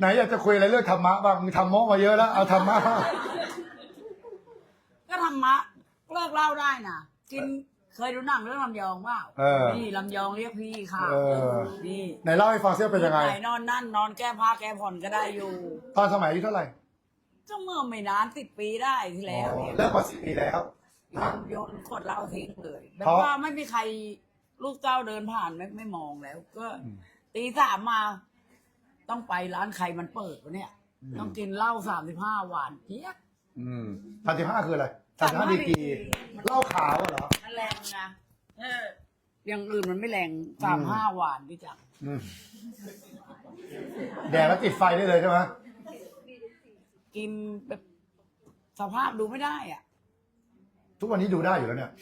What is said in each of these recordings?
ไหนอยากจะคุยอะไรเรื่องธรรมะบ้างมึงทำโมมาเยอะแล้วเอาธรรมะก็ธรรมะเลิกเหล่าได้นะกินเคยดูหนังเรื่องลำยองเปล่าเออ นี่ลำยองเรียกพี่ค่ะเออ นี่ไหนเล่าให้ฟังซิว่าเป็นยังไงไหนนอนนั่นนอนแก้ผ้าแก้ผ่อนก็ได้อยู่ตอนสมัยอายุเท่าไหร่ก็เมื่อไม่นานสิบปีได้ที่แล้วอ๋อเลิกมาสิบปีแล้ว โยนขวดเหล้าทิ้งเลยแบบเพราะว่าไม่มีใครลูกเจ้าเดินผ่านไม่ไม่มองแล้ว ก็อืมตีสามมา ต้องไปร้านใครมันเปิดวะเนี่ย อืม ต้องกินเหล้าสามสิบห้าหวานเจี๊ยบ อืมสามสิบห้าคืออะไรสามสิบห้า35ดีกรีดีกรีเหล้าขาวอะเหรอ มันแรงนะเอออย่างอื่นมันไม่แรงสามห้าหวานพี่จังอืมแดดแล้วติดไฟได้เลยใช่ไหมกินแบบสภาพดูไม่ได้อะทุกวันนี้ดูได้อยู่แล้วเนี่ย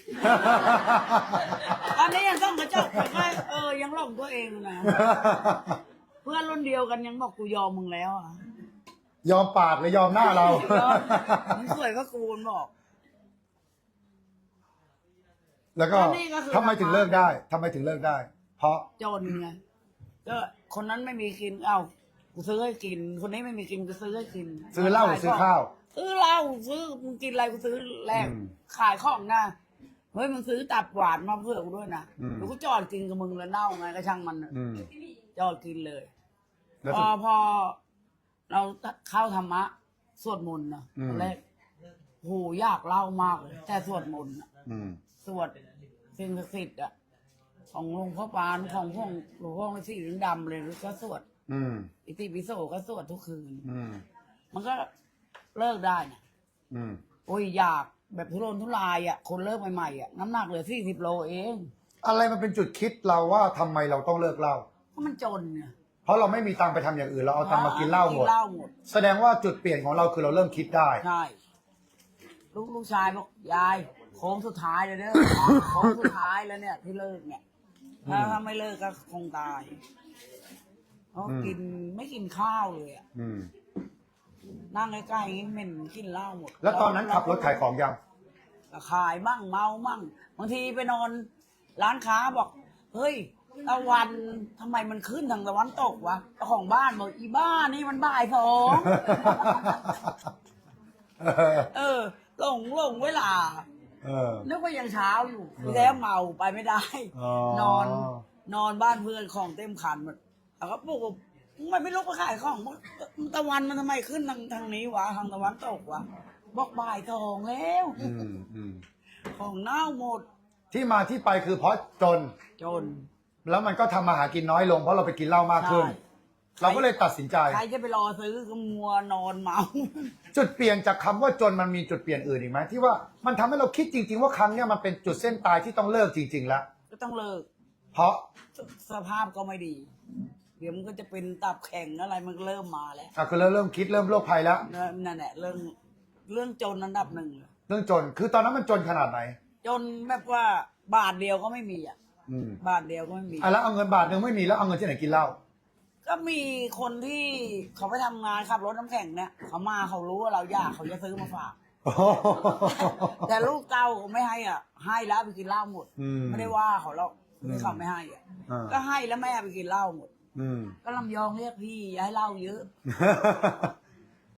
ตอนนี้ยังต้องกระจกไปเออยังหลงตัวเองนะเพื่อนรุ่นเดียวกันยังบอกกูยอมมึงแล้วอะยอมปากหรือยอมหน้าเรายอมมึงสวยก็กูมันบอก แล้วก็อันนี้ก็คือ ทำไมถึงเลิกได้ทำไมถึงเลิกได้ เพราะจนไงก็คนนั้นไม่มีกินเอ้ากูซื้อให้กิน คนนี้ไม่มีกินกูซื้อให้กินซื้อเหล้าหรือซื้อข้าว ซื้อเหล้าซื้อมึงกินอะไรกูซื้อแลกอืมขายของนะเฮ้ยมึงซื้อตับหวานมาเพื่อกูด้วยนะอืม เดี๋ยวกูจอดกินกับมึงแล้วเน่าไงก็ช่างมันน่ะอืม จอดกินเลย แล้วพสุอด พอเราเข้าธรรมะ สวดมนต์นะอืม ตอนแรกโหอยากเล่ามากเลยแต่สวดมนต์น่ะอืม สวดสิ่งศักดิ์สิทธิ์อะของหลวงพ่อปานของพวกหลวงพ่อฤาษีลิงดำเลยก็สวด อืม อิติปิโสก็สวดทุกคืน อืม มันก็เลิกได้นะอืม โอ้ยอยากแบบทุรนทุรายอะคนเลิกใหม่ๆอะน้ำหนักเหลือสี่สิบโลเอง อะไรมันเป็นจุดคิดเราว่าทำไมเราต้องเลิกเหล้าเพราะมันจนเนี่ย เพราะเราไม่มีตังค์ไปทำอย่างอื่นเราเอาตังค์มากินเหล้าหมดกินเหล้าหมดแสดงว่าจุดเปลี่ยนของเราคือเราเริ่มคิดได้ ใช่ลูกลูกชายบอกยายโค้งสุดท้ายเลยเด้อ โค้งสุดท้ายแล้วเนี่ย ที่เลิกเนี่ยถ้าอืมถ้าไม่เลิกก็คงตายเพราะอืม กินไม่กินข้าวเลยอะอืมนั่งใกล้ๆอย่างนี้เหม็นกินเหล้าหมดแล้วตอนนั้นขับรถขายของยังก็ขายมั่งเมามั่งบางทีไปนอน ร้านค้าบอก เฮ้ย ตะวันทำไมมันขึ้นทางตะวันตกวะเจ้าของบ้านบอกอีบ้านี่มันบ่ายสอง เออเออหลงหลงเวลา เออ นึกว่ายังเช้าอยู่ เออ แล้วเมาไปไม่ได้อ๋อนอน นอนบ้านเพื่อนของเต็มคันหมดเขาก็ปลุกว่ามึงไม่ลุกไปขายของบอกตะวันมันทำไมขึ้นทางทางนี้วะทางตะวันตกวะบอกบ่ายสองแล้ว อืมอืมของเน่าหมดที่มาที่ไปคือเพราะจน จน แล้วมันก็ทำมาหากินน้อยลง เพราะเราไปกินเหล้ามากขึ้น ใช่ เราก็เลยตัดสินใจ ใครจะไปรอซื้อก็มัวนอนเมา จุดเปลี่ยนจากคำว่าจนมันมีจุดเปลี่ยนอื่นอีกไหมที่ว่ามันทำให้เราคิดจริง ๆ ว่าครั้งเนี้ยมันเป็นจุดเส้นตายที่ต้องเลิกจริง ๆ แล้ว ก็ต้องเลิกเพราะสสภาพก็ไม่ดี เดี๋ยวมันก็จะเป็นตับแข็งอะไรมันก็เริ่มมาแล้วอะคือเราเริ่มคิดเริ่มโรคภัยแล้ว นั่นแหละเรื่องเรื่องจนอันดับหนึ่งเลยเรื่องจนคือตอนนั้นมันจนขนาดไหน จนแบบว่าบาทเดียวก็ไม่มีอะ อืม บาทเดียวก็ไม่มี อะแล้วเอาเงินบาทหนึ่งไม่มีแล้วเอาเงินที่ไหนกินเหล้าก็มีคนที่เขาไปทำงานขับรถน้ำแข็งเนี่ยเขามาเขารู้ว่าเราอยากเขาจะซื้อมาฝากโอ้โหแต่ลูกเต้าไม่ให้อะ ให้แล้วไปกินเหล้าหมด อืมไม่ได้ว่าเขาหรอกอืมที่เขาไม่ให้อะ อ่า ก็ให้แล้วแม่ไปกินเหล้าหมด อืม ก็ลำยองเรียกพี่อย่าให้เหล้าเยอะ